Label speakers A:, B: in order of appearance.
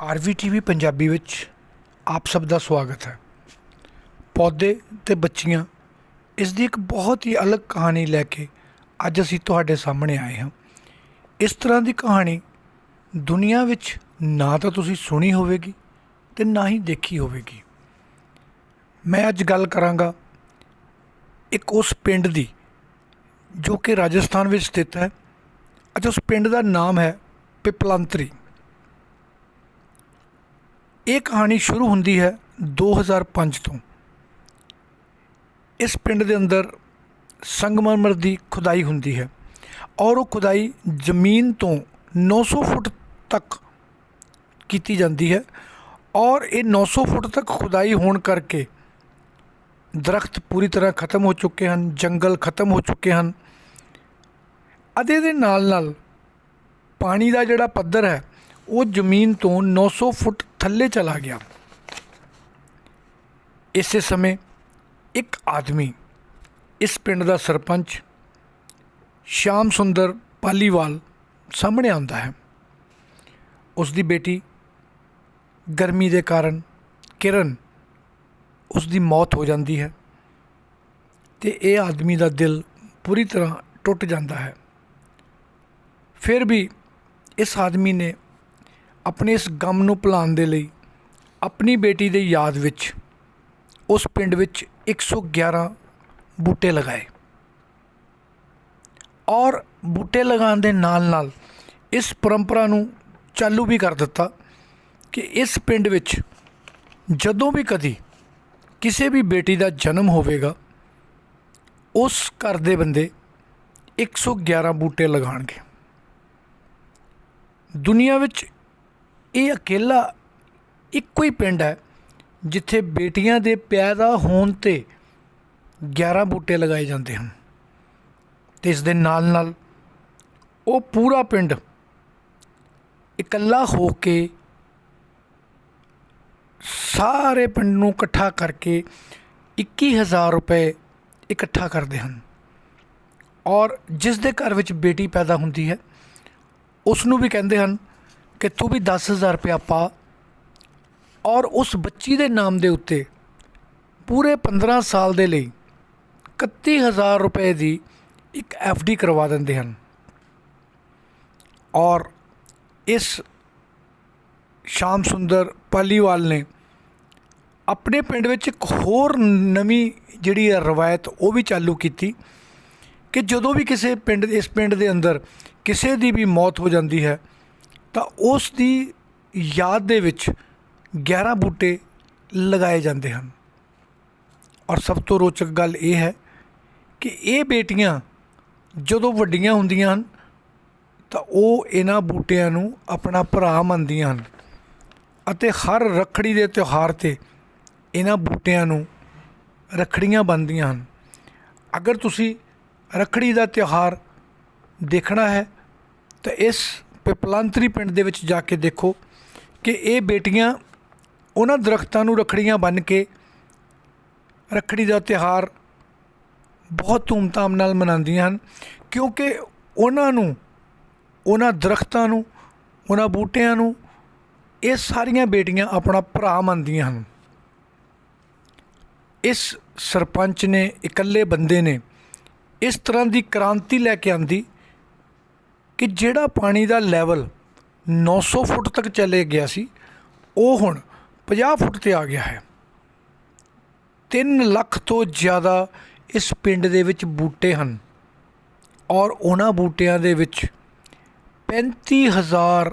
A: ਆਰਵੀਟੀਵੀ ਪੰਜਾਬੀ ਵਿੱਚ ਆਪ ਸਭ ਦਾ ਸਵਾਗਤ ਹੈ। ਪੌਦੇ ਤੇ ਬੱਚੀਆਂ, ਇਸ ਦੀ ਇੱਕ ਬਹੁਤ ਹੀ ਅਲੱਗ ਕਹਾਣੀ ਲੈ ਕੇ ਅੱਜ ਅਸੀਂ ਤੁਹਾਡੇ ਸਾਹਮਣੇ ਆਏ ਹਾਂ। ਇਸ ਤਰ੍ਹਾਂ ਦੀ ਕਹਾਣੀ ਦੁਨੀਆ ਵਿੱਚ ਨਾ ਤਾਂ ਤੁਸੀਂ ਸੁਣੀ ਹੋਵੇਗੀ ਤੇ ਨਾ ਹੀ ਦੇਖੀ ਹੋਵੇਗੀ। ਮੈਂ ਅੱਜ ਗੱਲ ਕਰਾਂਗਾ ਇੱਕ ਉਸ ਪਿੰਡ ਦੀ ਜੋ ਕਿ ਰਾਜਸਥਾਨ ਵਿੱਚ ਸਥਿਤ ਹੈ ਅਤੇ ਉਸ ਪਿੰਡ ਦਾ ਨਾਮ ਹੈ ਪਿਪਲੰਤਰੀ। ਇਹ ਕਹਾਣੀ ਸ਼ੁਰੂ ਹੁੰਦੀ ਹੈ 2005 ਤੋਂ। ਇਸ ਪਿੰਡ ਦੇ ਅੰਦਰ ਸੰਗਮਰਮਰ ਦੀ ਖੁਦਾਈ ਹੁੰਦੀ ਹੈ ਔਰ ਉਹ ਖੁਦਾਈ ਜ਼ਮੀਨ ਤੋਂ 900 ਫੁੱਟ ਤੱਕ ਕੀਤੀ ਜਾਂਦੀ ਹੈ ਔਰ ਇਹ 900 ਫੁੱਟ ਤੱਕ ਖੁਦਾਈ ਹੋਣ ਕਰਕੇ ਦਰਖਤ ਪੂਰੀ ਤਰ੍ਹਾਂ ਖਤਮ ਹੋ ਚੁੱਕੇ ਹਨ, ਜੰਗਲ ਖਤਮ ਹੋ ਚੁੱਕੇ ਹਨ। ਅਤੇ ਦੇ ਨਾਲ ਨਾਲ ਪਾਣੀ ਦਾ ਜਿਹੜਾ ਪੱਧਰ ਹੈ, ਉਹ ਜ਼ਮੀਨ ਤੋਂ 900 ਫੁੱਟ ਥੱਲੇ ਚਲਾ ਗਿਆ। ਇਸੇ ਸਮੇਂ ਇੱਕ ਆਦਮੀ, ਇਸ ਪਿੰਡ ਦਾ ਸਰਪੰਚ ਸ਼ਾਮ ਸੁੰਦਰ ਪਾਲੀਵਾਲ ਸਾਹਮਣੇ ਆਉਂਦਾ ਹੈ। ਉਸ ਦੀ ਬੇਟੀ ਗਰਮੀ ਦੇ ਕਾਰਨ ਕਿਰਨ ਉਸ ਦੀ ਮੌਤ ਹੋ ਜਾਂਦੀ ਹੈ ਤੇ ਇਹ ਆਦਮੀ ਦਾ ਦਿਲ ਪੂਰੀ ਤਰ੍ਹਾਂ ਟੁੱਟ ਜਾਂਦਾ ਹੈ। ਫਿਰ ਵੀ ਇਸ ਆਦਮੀ ਨੇ ਆਪਣੇ ਇਸ ਗਮ ਨੂੰ ਭੁਲਾਉਣ ਦੇ ਲਈ, ਆਪਣੀ ਬੇਟੀ ਦੀ ਯਾਦ ਵਿੱਚ, ਉਸ ਪਿੰਡ ਵਿੱਚ 111 ਬੂਟੇ ਲਗਾਏ। ਔਰ ਬੂਟੇ ਲਗਾਉਣ ਦੇ ਨਾਲ ਨਾਲ ਇਸ ਪਰੰਪਰਾ ਨੂੰ ਚਾਲੂ ਵੀ ਕਰ ਦਿੱਤਾ ਕਿ ਇਸ ਪਿੰਡ ਵਿੱਚ ਜਦੋਂ ਵੀ ਕਦੀ ਕਿਸੇ ਵੀ ਬੇਟੀ ਦਾ ਜਨਮ ਹੋਵੇਗਾ, ਉਸ ਘਰ ਦੇ ਬੰਦੇ 111 ਬੂਟੇ ਲਗਾਉਣਗੇ। ਦੁਨੀਆ ਵਿੱਚ ਇਹ ਇਕੱਲਾ ਇੱਕੋ ਹੀ ਪਿੰਡ ਹੈ, ਜਿੱਥੇ ਬੇਟੀਆਂ ਦੇ ਪੈਦਾ ਹੋਣ ਤੇ 11 ਬੂਟੇ ਲਗਾਏ ਜਾਂਦੇ ਹਨ। ਤੇ ਇਸ ਦੇ ਨਾਲ ਨਾਲ ਉਹ ਪੂਰਾ ਪਿੰਡ ਇਕੱਲਾ ਹੋ ਕੇ ਸਾਰੇ ਪਿੰਡ ਨੂੰ ਇਕੱਠਾ ਕਰਕੇ 21000 ਰੁਪਏ ਇਕੱਠਾ ਕਰਦੇ ਹਨ। ਔਰ ਜਿਸ ਦੇ ਘਰ ਵਿੱਚ ਬੇਟੀ ਪੈਦਾ ਹੁੰਦੀ ਹੈ, ਉਸ ਨੂੰ ਵੀ ਕਹਿੰਦੇ ਹਨ ਕਿ ਤੂੰ ਵੀ 10000 ਰੁਪਇਆ ਪਾ ਔਰ ਉਸ ਬੱਚੀ ਦੇ ਨਾਮ ਦੇ ਉੱਤੇ ਪੂਰੇ 15 ਸਾਲ ਦੇ ਲਈ 31000 ਰੁਪਏ ਦੀ ਇੱਕ ਡੀ ਕਰਵਾ ਦਿੰਦੇ ਹਨ। ਔਰ ਇਸ ਸ਼ਾਮ ਸੁੰਦਰ ਪਾਲੀਵਾਲ ਨੇ ਆਪਣੇ ਪਿੰਡ ਵਿੱਚ ਇੱਕ ਹੋਰ ਨਵੀਂ ਜਿਹੜੀ ਹੈ ਰਵਾਇਤ ਉਹ ਵੀ ਚਾਲੂ ਕੀਤੀ ਕਿ ਜਦੋਂ ਵੀ ਕਿਸੇ ਪਿੰਡ, ਇਸ ਪਿੰਡ ਦੇ ਅੰਦਰ ਕਿਸੇ ਦੀ ਵੀ ਮੌਤ ਹੋ ਜਾਂਦੀ ਹੈ ਤਾਂ ਉਸ ਦੀ ਯਾਦ ਦੇ ਵਿੱਚ 11 ਬੂਟੇ ਲਗਾਏ ਜਾਂਦੇ ਹਨ। ਔਰ ਸਭ ਤੋਂ ਰੋਚਕ ਗੱਲ ਇਹ ਹੈ ਕਿ ਇਹ ਬੇਟੀਆਂ ਜਦੋਂ ਵੱਡੀਆਂ ਹੁੰਦੀਆਂ ਹਨ, ਤਾਂ ਉਹ ਇਹਨਾਂ ਬੂਟਿਆਂ ਨੂੰ ਆਪਣਾ ਭਰਾ ਮੰਨਦੀਆਂ ਹਨ ਅਤੇ ਹਰ ਰੱਖੜੀ ਦੇ ਤਿਉਹਾਰ ਤੇ ਇਹਨਾਂ ਬੂਟਿਆਂ ਨੂੰ ਰੱਖੜੀਆਂ ਬੰਨ੍ਹਦੀਆਂ ਹਨ। ਅਗਰ ਤੁਸੀਂ ਰੱਖੜੀ ਦਾ ਤਿਉਹਾਰ ਦੇਖਣਾ ਹੈ, ਤਾਂ ਇਸ ਪਿਪਲਾਂਤਰੀ ਪਿੰਡ ਦੇ ਵਿੱਚ ਜਾ ਕੇ ਦੇਖੋ ਕਿ ਇਹ ਬੇਟੀਆਂ ਉਹਨਾਂ ਦਰਖਤਾਂ ਨੂੰ ਰੱਖੜੀਆਂ ਬੰਨ੍ਹ ਕੇ ਰੱਖੜੀ ਦਾ ਤਿਉਹਾਰ ਬਹੁਤ ਧੂਮਧਾਮ ਨਾਲ ਮਨਾਉਂਦੀਆਂ ਹਨ, ਕਿਉਂਕਿ ਉਹਨਾਂ ਨੂੰ, ਉਹਨਾਂ ਦਰਖਤਾਂ ਨੂੰ, ਉਹਨਾਂ ਬੂਟਿਆਂ ਨੂੰ ਇਹ ਸਾਰੀਆਂ ਬੇਟੀਆਂ ਆਪਣਾ ਭਰਾ ਮੰਨਦੀਆਂ ਹਨ। ਇਸ ਸਰਪੰਚ ਨੇ, ਇਕੱਲੇ ਬੰਦੇ ਨੇ ਇਸ ਤਰ੍ਹਾਂ ਦੀ ਕ੍ਰਾਂਤੀ ਲੈ ਕੇ ਆਂਦੀ ਕਿ ਜਿਹੜਾ ਪਾਣੀ ਦਾ ਲੈਵਲ 900 ਫੁੱਟ ਤੱਕ ਚਲੇ ਗਿਆ ਸੀ, ਉਹ ਹੁਣ 50 ਫੁੱਟ ਤੇ ਆ ਗਿਆ ਹੈ। 3 ਲੱਖ ਤੋਂ ਜ਼ਿਆਦਾ ਇਸ ਪਿੰਡ ਦੇ ਵਿੱਚ ਬੂਟੇ ਹਨ ਔਰ ਉਹਨਾਂ ਬੂਟਿਆਂ ਦੇ ਵਿੱਚ 35000